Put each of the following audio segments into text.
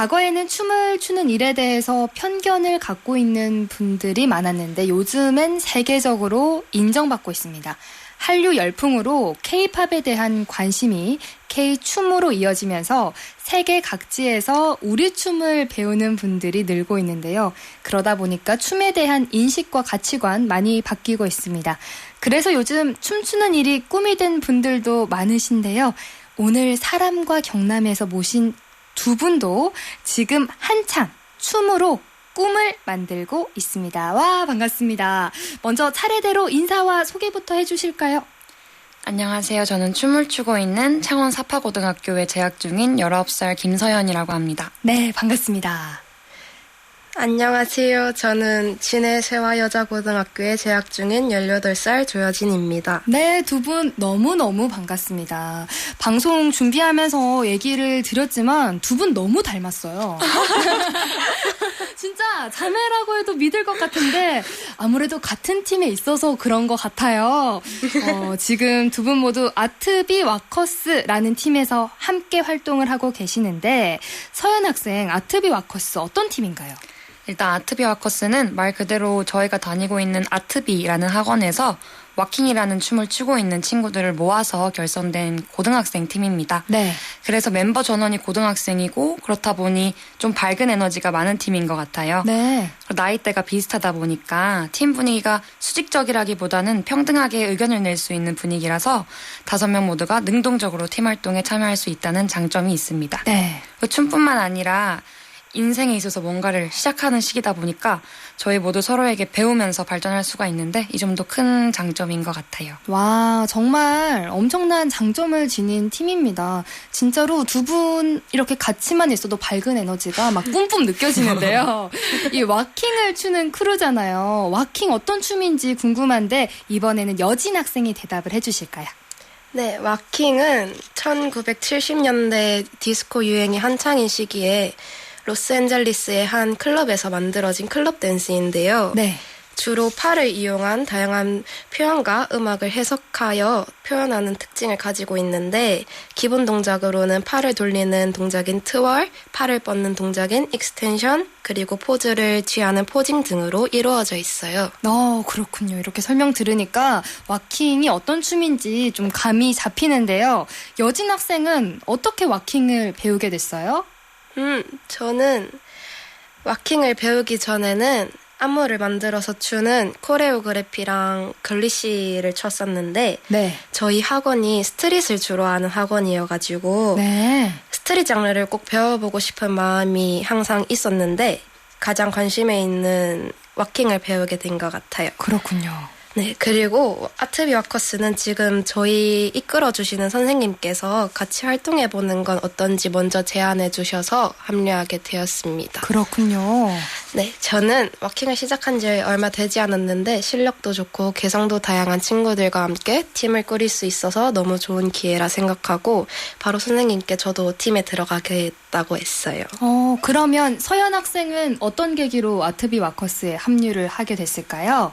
과거에는 춤을 추는 일에 대해서 편견을 갖고 있는 분들이 많았는데 요즘엔 세계적으로 인정받고 있습니다. 한류 열풍으로 K-팝에 대한 관심이 K-춤으로 이어지면서 세계 각지에서 우리 춤을 배우는 분들이 늘고 있는데요. 그러다 보니까 춤에 대한 인식과 가치관 많이 바뀌고 있습니다. 그래서 요즘 춤추는 일이 꿈이 된 분들도 많으신데요. 오늘 사람과 경남에서 모신 두 분도 지금 한창 춤으로 꿈을 만들고 있습니다. 와, 반갑습니다. 먼저 차례대로 인사와 소개부터 해주실까요? 안녕하세요. 저는 춤을 추고 있는 창원 사파고등학교에 재학 중인 19살 김서연이라고 합니다. 네, 반갑습니다. 안녕하세요. 저는 진해 세화여자고등학교에 재학 중인 18살 조여진입니다. 네, 두 분 너무너무 반갑습니다. 방송 준비하면서 얘기를 드렸지만 두 분 너무 닮았어요. 진짜 자매라고 해도 믿을 것 같은데 아무래도 같은 팀에 있어서 그런 것 같아요. 어, 지금 두 분 모두 아트비 와커스라는 팀에서 함께 활동을 하고 계시는데 서현 학생 아트비 와커스 어떤 팀인가요? 일단 아트비 와커스는 말 그대로 저희가 다니고 있는 아트비라는 학원에서 와킹이라는 춤을 추고 있는 친구들을 모아서 결성된 고등학생 팀입니다. 네. 그래서 멤버 전원이 고등학생이고 그렇다 보니 좀 밝은 에너지가 많은 팀인 것 같아요. 네. 나이대가 비슷하다 보니까 팀 분위기가 수직적이라기보다는 평등하게 의견을 낼 수 있는 분위기라서 다섯 명 모두가 능동적으로 팀 활동에 참여할 수 있다는 장점이 있습니다. 네. 그 춤뿐만 아니라 인생에 있어서 뭔가를 시작하는 시기다 보니까 저희 모두 서로에게 배우면서 발전할 수가 있는데 이 점도 큰 장점인 것 같아요. 와, 정말 엄청난 장점을 지닌 팀입니다. 진짜로 두 분 이렇게 같이만 있어도 밝은 에너지가 막 뿜뿜 느껴지는데요. 이 와킹을 추는 크루잖아요. 와킹 어떤 춤인지 궁금한데 이번에는 여진 학생이 대답을 해주실까요? 네, 와킹은 1970년대 디스코 유행이 한창인 시기에 로스앤젤리스의 한 클럽에서 만들어진 클럽 댄스인데요. 네. 주로 팔을 이용한 다양한 표현과 음악을 해석하여 표현하는 특징을 가지고 있는데 기본 동작으로는 팔을 돌리는 동작인 트월, 팔을 뻗는 동작인 익스텐션, 그리고 포즈를 취하는 포징 등으로 이루어져 있어요. 어, 그렇군요. 이렇게 설명 들으니까 와킹이 어떤 춤인지 좀 감이 잡히는데요. 여진 학생은 어떻게 와킹을 배우게 됐어요? 음, 저는 와킹을 배우기 전에는 안무를 만들어서 추는 코레오그래피랑 글리시를 췄었는데 네. 저희 학원이 스트릿을 주로 하는 학원이어가지고 네. 스트릿 장르를 꼭 배워보고 싶은 마음이 항상 있었는데 가장 관심에 있는 와킹을 배우게 된 것 같아요. 그렇군요. 네, 그리고 아트비 와커스는 지금 저희 이끌어주시는 선생님께서 같이 활동해보는 건 어떤지 먼저 제안해 주셔서 합류하게 되었습니다. 그렇군요. 네, 저는 와킹을 시작한 지 얼마 되지 않았는데 실력도 좋고 개성도 다양한 친구들과 함께 팀을 꾸릴 수 있어서 너무 좋은 기회라 생각하고 바로 선생님께 저도 팀에 들어가겠다고 했어요. 어, 그러면 서현 학생은 어떤 계기로 아트비 와커스에 합류를 하게 됐을까요?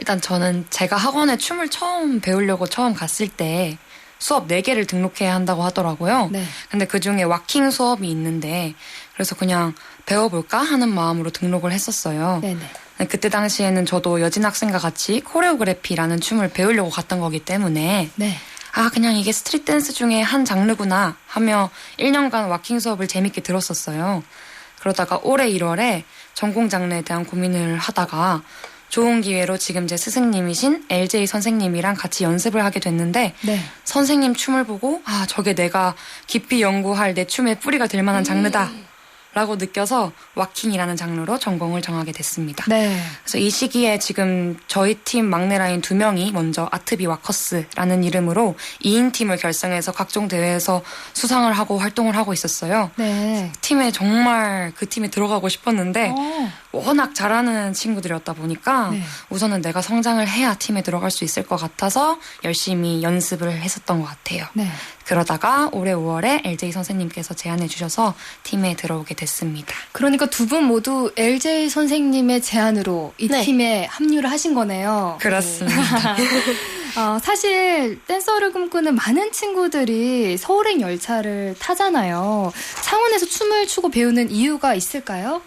일단 저는 제가 학원에 춤을 처음 배우려고 처음 갔을 때 수업 4개를 등록해야 한다고 하더라고요. 네. 근데 그 중에 와킹 수업이 있는데 그래서 그냥 배워볼까 하는 마음으로 등록을 했었어요. 네네. 그때 당시에는 저도 여진 학생과 같이 코레오그래피라는 춤을 배우려고 갔던 거기 때문에 네. 아 그냥 이게 스트릿 댄스 중에 한 장르구나 하며 1년간 와킹 수업을 재밌게 들었었어요. 그러다가 올해 1월에 전공 장르에 대한 고민을 하다가 좋은 기회로 지금 제 스승님이신 LJ 선생님이랑 같이 연습을 하게 됐는데 네. 선생님 춤을 보고 아 저게 내가 깊이 연구할 내 춤의 뿌리가 될 만한 장르다 라고 느껴서 와킹이라는 장르로 전공을 정하게 됐습니다. 네. 그래서 이 시기에 지금 저희 팀 막내 라인 두 명이 먼저 아트비 와커스라는 이름으로 2인 팀을 결성해서 각종 대회에서 수상을 하고 활동을 하고 있었어요. 네. 팀에 정말 그 팀에 들어가고 싶었는데 어, 워낙 잘하는 친구들이었다 보니까 네. 우선은 내가 성장을 해야 팀에 들어갈 수 있을 것 같아서 열심히 연습을 했었던 것 같아요. 네. 그러다가 올해 5월에 LJ 선생님께서 제안해 주셔서 팀에 들어오게 됐습니다. 그러니까 두 분 모두 LJ 선생님의 제안으로 이 네. 팀에 합류를 하신 거네요. 그렇습니다. 어, 사실 댄서를 꿈꾸는 많은 친구들이 서울행 열차를 타잖아요. 창원에서 춤을 추고 배우는 이유가 있을까요?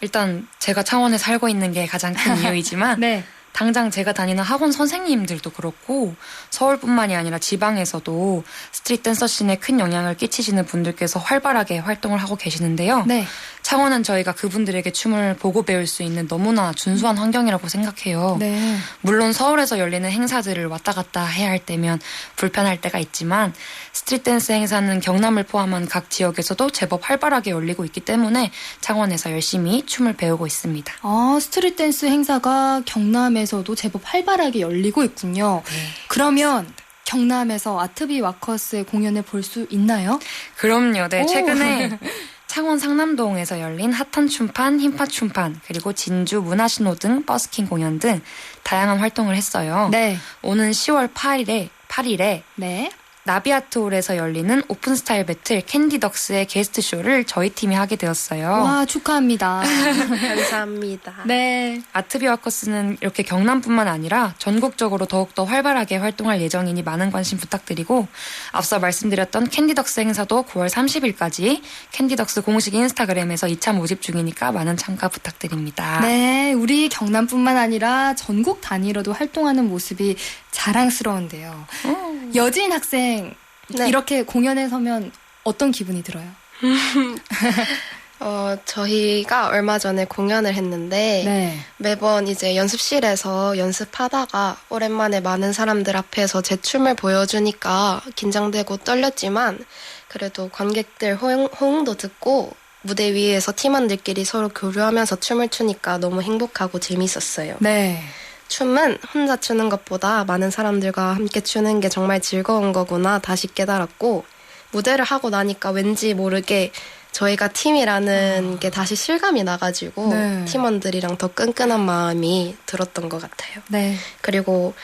일단 제가 창원에 살고 있는 게 가장 큰 이유이지만 네. 당장 제가 다니는 학원 선생님들도 그렇고 서울뿐만이 아니라 지방에서도 스트릿 댄서 씬에 큰 영향을 끼치시는 분들께서 활발하게 활동을 하고 계시는데요. 네. 창원은 저희가 그분들에게 춤을 보고 배울 수 있는 너무나 준수한 환경이라고 생각해요. 네. 물론 서울에서 열리는 행사들을 왔다 갔다 해야 할 때면 불편할 때가 있지만 스트릿 댄스 행사는 경남을 포함한 각 지역에서도 제법 활발하게 열리고 있기 때문에 창원에서 열심히 춤을 배우고 있습니다. 아, 스트릿 댄스 행사가 경남에 서도 제법 활발하게 열리고 있군요. 그러면 경남에서 아트비 와커스의 공연을 볼 수 있나요? 그럼요. 네, 오. 최근에 창원 상남동에서 열린 핫한 춤판, 힙합 춤판, 그리고 진주 문화신호 등 버스킹 공연 등 다양한 활동을 했어요. 네. 오는 10월 8일에 8일에 네. 나비아트홀에서 열리는 오픈 스타일 배틀 캔디덕스의 게스트 쇼를 저희 팀이 하게 되었어요. 와, 축하합니다. 감사합니다. 네. 아트비와커스는 이렇게 경남뿐만 아니라 전국적으로 더욱더 활발하게 활동할 예정이니 많은 관심 부탁드리고 앞서 말씀드렸던 캔디덕스 행사도 9월 30일까지 캔디덕스 공식 인스타그램에서 2차 모집 중이니까 많은 참가 부탁드립니다. 네, 우리 경남뿐만 아니라 전국 단위로도 활동하는 모습이 자랑스러운데요. 음. 여진 학생 네. 이렇게 공연에 서면 어떤 기분이 들어요? 어, 저희가 얼마 전에 공연을 했는데 네. 매번 이제 연습실에서 연습하다가 오랜만에 많은 사람들 앞에서 제 춤을 보여주니까 긴장되고 떨렸지만 그래도 관객들 호응, 호응도 듣고 무대 위에서 팀원들끼리 서로 교류하면서 춤을 추니까 너무 행복하고 재밌었어요. 네. 춤은 혼자 추는 것보다 많은 사람들과 함께 추는 게 정말 즐거운 거구나 다시 깨달았고 무대를 하고 나니까 왠지 모르게 저희가 팀이라는 게 다시 실감이 나가지고 네. 팀원들이랑 더 끈끈한 마음이 들었던 것 같아요. 네. 그리고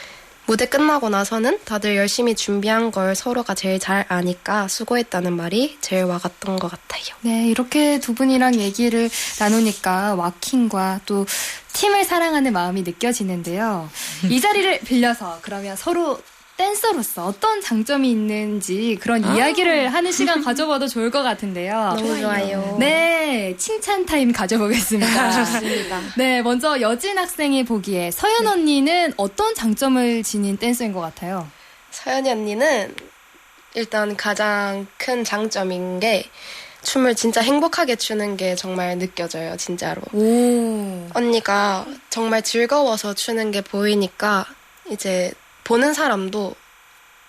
무대 끝나고 나서는 다들 열심히 준비한 걸 서로가 제일 잘 아니까 수고했다는 말이 제일 와갔던 것 같아요. 네, 이렇게 두 분이랑 얘기를 나누니까 와킹과 또 팀을 사랑하는 마음이 느껴지는데요. 이 자리를 빌려서 그러면 서로 댄서로서 어떤 장점이 있는지 그런 이야기를 하는 시간 가져봐도 좋을 것 같은데요. 너무 좋아요. 네, 칭찬 타임 가져보겠습니다. 좋습니다. 네, 먼저 여진 학생이 보기에 서연 언니는 어떤 장점을 지닌 댄서인 것 같아요? 서연이 언니는 일단 가장 큰 장점인 게 춤을 진짜 행복하게 추는 게 정말 느껴져요, 진짜로. 오. 언니가 정말 즐거워서 추는 게 보이니까 이제 보는 사람도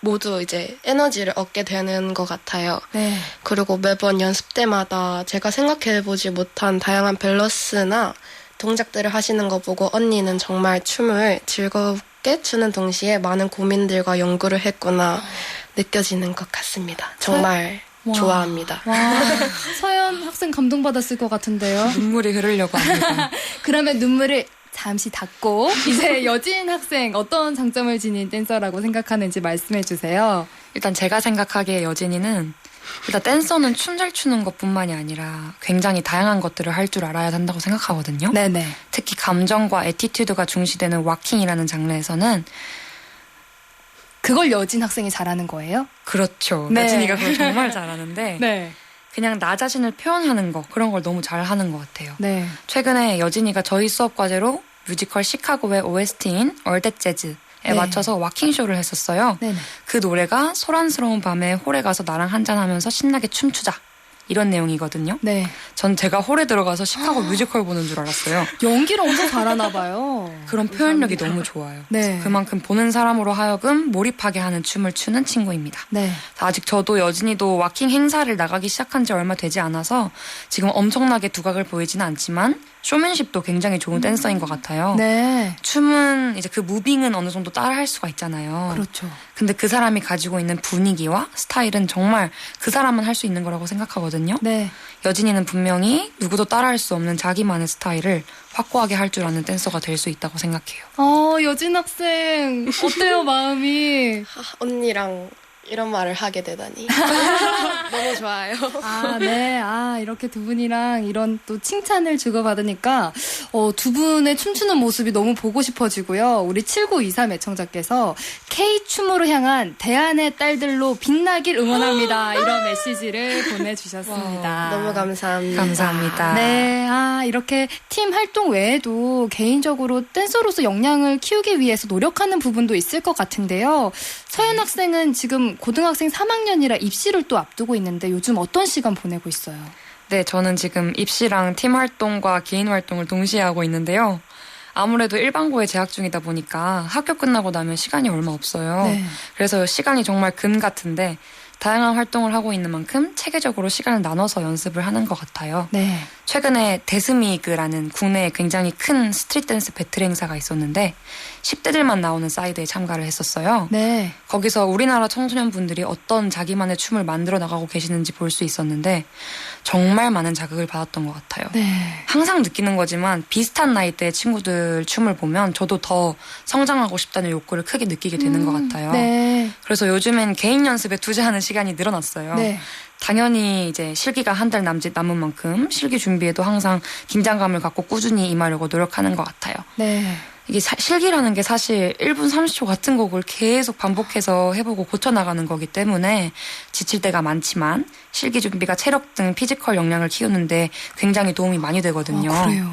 모두 이제 에너지를 얻게 되는 것 같아요. 네. 그리고 매번 연습 때마다 제가 생각해보지 못한 다양한 밸런스나 동작들을 하시는 거 보고 언니는 정말 춤을 즐겁게 추는 동시에 많은 고민들과 연구를 했구나 느껴지는 것 같습니다. 정말 와. 좋아합니다. 와, 서연 학생 감동받았을 것 같은데요. 눈물이 흐르려고 합니다. 그러면 눈물을 잠시 닫고 이제 여진 학생 어떤 장점을 지닌 댄서라고 생각하는지 말씀해 주세요. 일단 제가 생각하기에 여진이는 일단 댄서는 춤 잘 추는 것뿐만이 아니라 굉장히 다양한 것들을 할 줄 알아야 한다고 생각하거든요. 네네. 특히 감정과 에티튜드가 중시되는 와킹이라는 장르에서는 그걸 여진 학생이 잘하는 거예요? 그렇죠. 네. 여진이가 그걸 정말 잘하는데 네. 그냥 나 자신을 표현하는 거 그런 걸 너무 잘하는 것 같아요. 네. 최근에 여진이가 저희 수업 과제로 뮤지컬 시카고의 OST인 얼댓 재즈에 네. 맞춰서 와킹 쇼를 했었어요. 네네. 그 노래가 소란스러운 밤에 홀에 가서 나랑 한잔하면서 신나게 춤추자 이런 내용이거든요. 네. 전 제가 홀에 들어가서 시카고 뮤지컬 보는 줄 알았어요. 연기를 엄청 잘하나 봐요. 그런 표현력이 너무 좋아요. 네. 그만큼 보는 사람으로 하여금 몰입하게 하는 춤을 추는 친구입니다. 네. 아직 저도 여진이도 와킹 행사를 나가기 시작한 지 얼마 되지 않아서 지금 엄청나게 두각을 보이지는 않지만 쇼맨십도 굉장히 좋은 댄서인 것 같아요. 네. 춤은 이제 그 무빙은 어느 정도 따라 할 수가 있잖아요. 그렇죠. 근데 그 사람이 가지고 있는 분위기와 스타일은 정말 그 사람만 할 수 있는 거라고 생각하거든요. 네. 여진이는 분명히 누구도 따라할 수 없는 자기만의 스타일을 확고하게 할 줄 아는 댄서가 될 수 있다고 생각해요. 어, 여진 학생 어때요, 마음이? 아, 언니랑 이런 말을 하게 되다니 너무 좋아요. 아, 네. 아, 이렇게 두 분이랑 이런 또 칭찬을 주고받으니까, 어, 두 분의 춤추는 모습이 너무 보고 싶어지고요. 우리 7923 애청자께서 K춤으로 향한 대안의 딸들로 빛나길 응원합니다. 이런 메시지를 보내주셨습니다. 너무 감사합니다. 감사합니다. 네, 아, 이렇게 팀 활동 외에도 개인적으로 댄서로서 역량을 키우기 위해서 노력하는 부분도 있을 것 같은데요. 서현 학생은 지금 고등학생 3학년이라 입시를 또 앞두고 있는데 요즘 어떤 시간 보내고 있어요? 네, 저는 지금 입시랑 팀 활동과 개인 활동을 동시에 하고 있는데요. 아무래도 일반고에 재학 중이다 보니까 학교 끝나고 나면 시간이 얼마 없어요. 네. 그래서 시간이 정말 금 같은데 다양한 활동을 하고 있는 만큼 체계적으로 시간을 나눠서 연습을 하는 것 같아요. 네. 최근에 데스미그라는 국내에 굉장히 큰 스트릿 댄스 배틀 행사가 있었는데 10대들만 나오는 사이드에 참가를 했었어요. 네. 거기서 우리나라 청소년분들이 어떤 자기만의 춤을 만들어 나가고 계시는지 볼 수 있었는데 정말 많은 자극을 받았던 것 같아요. 네. 항상 느끼는 거지만 비슷한 나이대의 친구들 춤을 보면 저도 더 성장하고 싶다는 욕구를 크게 느끼게 되는 것 같아요. 네. 그래서 요즘엔 개인 연습에 투자하는 시간이 늘어났어요. 네. 당연히 이제 실기가 한 달 남짓 남은 만큼 실기 준비에도 항상 긴장감을 갖고 꾸준히 임하려고 노력하는 것 같아요. 네. 이게 사- 실기라는 게 사실 1분 30초 같은 곡을 계속 반복해서 해보고 고쳐나가는 거기 때문에 지칠 때가 많지만 실기 준비가 체력 등 피지컬 역량을 키우는데 굉장히 도움이 많이 되거든요. 아, 그래요.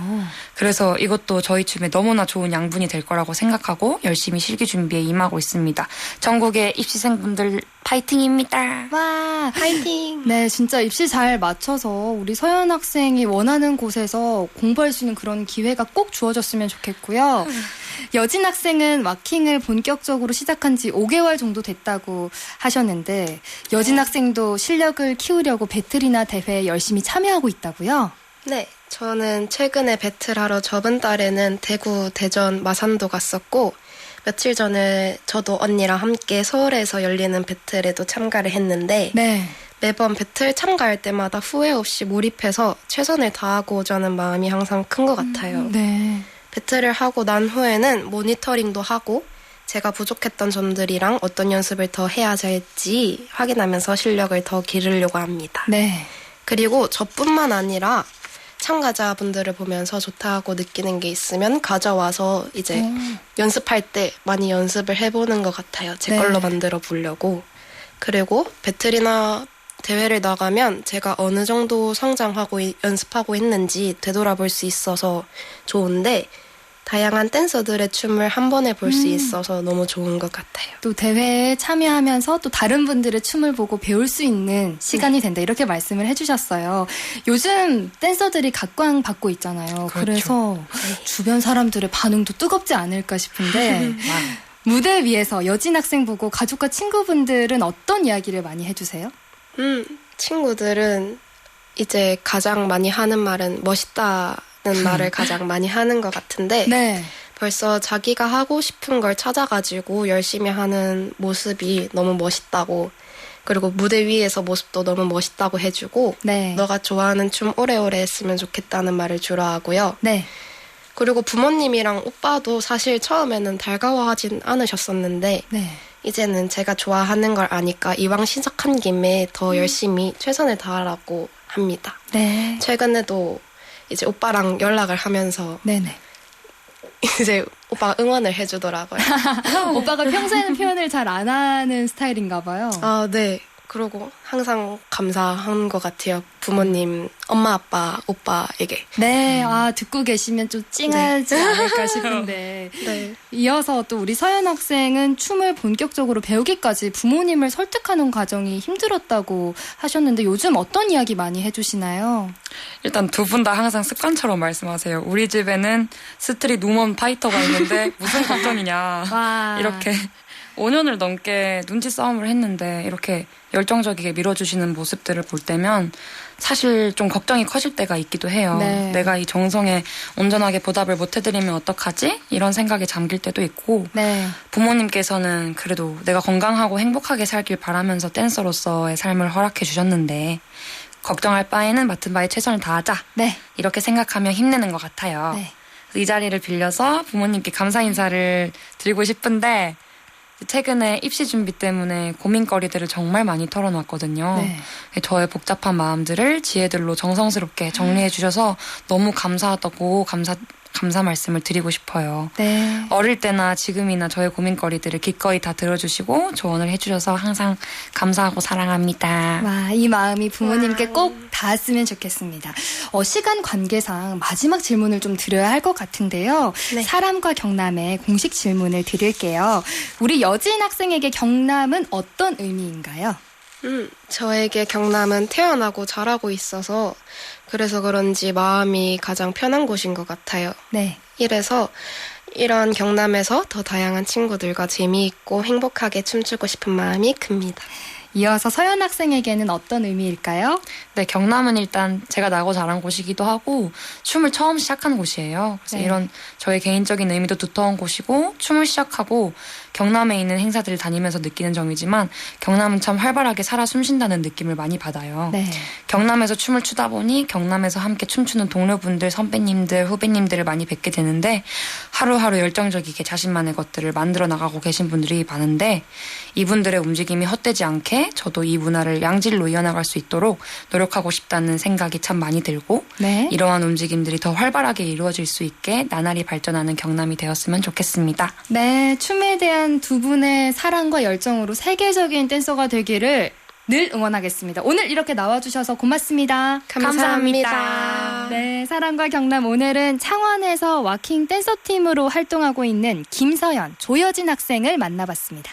그래서 이것도 저희 춤에 너무나 좋은 양분이 될 거라고 생각하고 열심히 실기 준비에 임하고 있습니다. 전국의 입시생분들 파이팅입니다. 와. 파이팅! 네, 진짜 입시 잘 맞춰서 우리 서현 학생이 원하는 곳에서 공부할 수 있는 그런 기회가 꼭 주어졌으면 좋겠고요. 여진 학생은 와킹을 본격적으로 시작한 지 5개월 정도 됐다고 하셨는데, 여진 학생도 실력을 키우려고 배틀이나 대회에 열심히 참여하고 있다고요? 네, 저는 최근에 배틀하러 저번 달에는 대구, 대전, 마산도 갔었고 며칠 전에 저도 언니랑 함께 서울에서 열리는 배틀에도 참가를 했는데 네. 매번 배틀 참가할 때마다 후회 없이 몰입해서 최선을 다하고자 하는 마음이 항상 큰 것 같아요. 네. 배틀을 하고 난 후에는 모니터링도 하고 제가 부족했던 점들이랑 어떤 연습을 더 해야 할지 확인하면서 실력을 더 기르려고 합니다. 네. 그리고 저뿐만 아니라 참가자분들을 보면서 좋다고 느끼는 게 있으면 가져와서 이제 음. 연습할 때 많이 연습을 해보는 것 같아요. 제 네. 걸로 만들어 보려고. 그리고 배틀이나 대회를 나가면 제가 어느 정도 성장하고 이- 연습하고 있는지 되돌아볼 수 있어서 좋은데 다양한 댄서들의 춤을 한 번에 볼수 음. 있어서 너무 좋은 것 같아요. 또 대회에 참여하면서 또 다른 분들의 춤을 보고 배울 수 있는 시간이 된다 이렇게 말씀을 해주셨어요. 요즘 댄서들이 각광 받고 있잖아요. 그렇죠. 그래서 주변 사람들의 반응도 뜨겁지 않을까 싶은데 와. 무대 위에서 여진 학생 보고 가족과 친구분들은 어떤 이야기를 많이 해주세요? 음, 친구들은 이제 가장 많이 하는 말은 멋있다는 말을 가장 많이 하는 것 같은데 네, 벌써 자기가 하고 싶은 걸 찾아가지고 열심히 하는 모습이 너무 멋있다고 그리고 무대 위에서 모습도 너무 멋있다고 해주고 네, 너가 좋아하는 춤 오래오래 했으면 좋겠다는 말을 주로 하고요. 네, 그리고 부모님이랑 오빠도 사실 처음에는 달가워하진 않으셨었는데 네. 이제는 제가 좋아하는 걸 아니까 이왕 시작한 김에 더 열심히 최선을 다하라고 합니다. 네, 최근에도 이제 오빠랑 연락을 하면서 네네. 이제 오빠가 응원을 해주더라고요. 오빠가 평소에는 표현을 잘 안 하는 스타일인가 봐요. 아, 네. 그러고 항상 감사한 것 같아요. 부모님, 엄마, 아빠, 오빠에게. 네, 아 듣고 계시면 좀 찡하지 않을까 싶은데 네. 이어서 또 우리 서현 학생은 춤을 본격적으로 배우기까지 부모님을 설득하는 과정이 힘들었다고 하셨는데 요즘 어떤 이야기 많이 해주시나요? 일단 두 분 다 항상 습관처럼 말씀하세요. 우리 집에는 스트릿 우먼 파이터가 있는데 무슨 걱정이냐. 와 이렇게 5년을 넘게 눈치 싸움을 했는데 이렇게 열정적이게 밀어주시는 모습들을 볼 때면 사실 좀 걱정이 커질 때가 있기도 해요. 네. 내가 이 정성에 온전하게 보답을 못 해드리면 어떡하지? 이런 생각에 잠길 때도 있고 네, 부모님께서는 그래도 내가 건강하고 행복하게 살길 바라면서 댄서로서의 삶을 허락해 주셨는데 걱정할 바에는 맡은 바에 최선을 다하자 네, 이렇게 생각하며 힘내는 것 같아요. 네. 이 자리를 빌려서 부모님께 감사 인사를 드리고 싶은데 최근에 입시 준비 때문에 고민거리들을 정말 많이 털어놨거든요. 네. 저의 복잡한 마음들을 지혜들로 정성스럽게 정리해 주셔서 너무 감사하다고 감사 감사 말씀을 드리고 싶어요. 네. 어릴 때나 지금이나 저의 고민거리들을 기꺼이 다 들어주시고 조언을 해주셔서 항상 감사하고 사랑합니다. 와, 이 마음이 부모님께 와. 꼭 닿았으면 좋겠습니다. 어, 시간 관계상 마지막 질문을 좀 드려야 할 것 같은데요. 네. 사람과 경남의 공식 질문을 드릴게요. 우리 여진 학생에게 경남은 어떤 의미인가요? 음, 저에게 경남은 태어나고 자라고 있어서 그래서 그런지 마음이 가장 편한 곳인 것 같아요. 네. 이래서 이런 경남에서 더 다양한 친구들과 재미있고 행복하게 춤추고 싶은 마음이 큽니다. 이어서 서연 학생에게는 어떤 의미일까요? 네, 경남은 일단 제가 나고 자란 곳이기도 하고 춤을 처음 시작한 곳이에요. 그래서 네. 이런 저의 개인적인 의미도 두터운 곳이고 춤을 시작하고 경남에 있는 행사들을 다니면서 느끼는 점이지만 경남은 참 활발하게 살아 숨쉰다는 느낌을 많이 받아요. 네. 경남에서 춤을 추다 보니 경남에서 함께 춤추는 동료분들, 선배님들, 후배님들을 많이 뵙게 되는데 하루하루 열정적이게 자신만의 것들을 만들어 나가고 계신 분들이 많은데 이분들의 움직임이 헛되지 않게 저도 이 문화를 양질로 이어나갈 수 있도록 노력하고 싶다는 생각이 참 많이 들고 네. 이러한 움직임들이 더 활발하게 이루어질 수 있게 나날이 발전하는 경남이 되었으면 좋겠습니다. 네, 춤에 대한 두 분의 사랑과 열정으로 세계적인 댄서가 되기를 늘 응원하겠습니다. 오늘 이렇게 나와주셔서 고맙습니다. 감사합니다. 네, 사랑과 경남 오늘은 창원에서 와킹 댄서 팀으로 활동하고 있는 김서연, 조여진 학생을 만나봤습니다.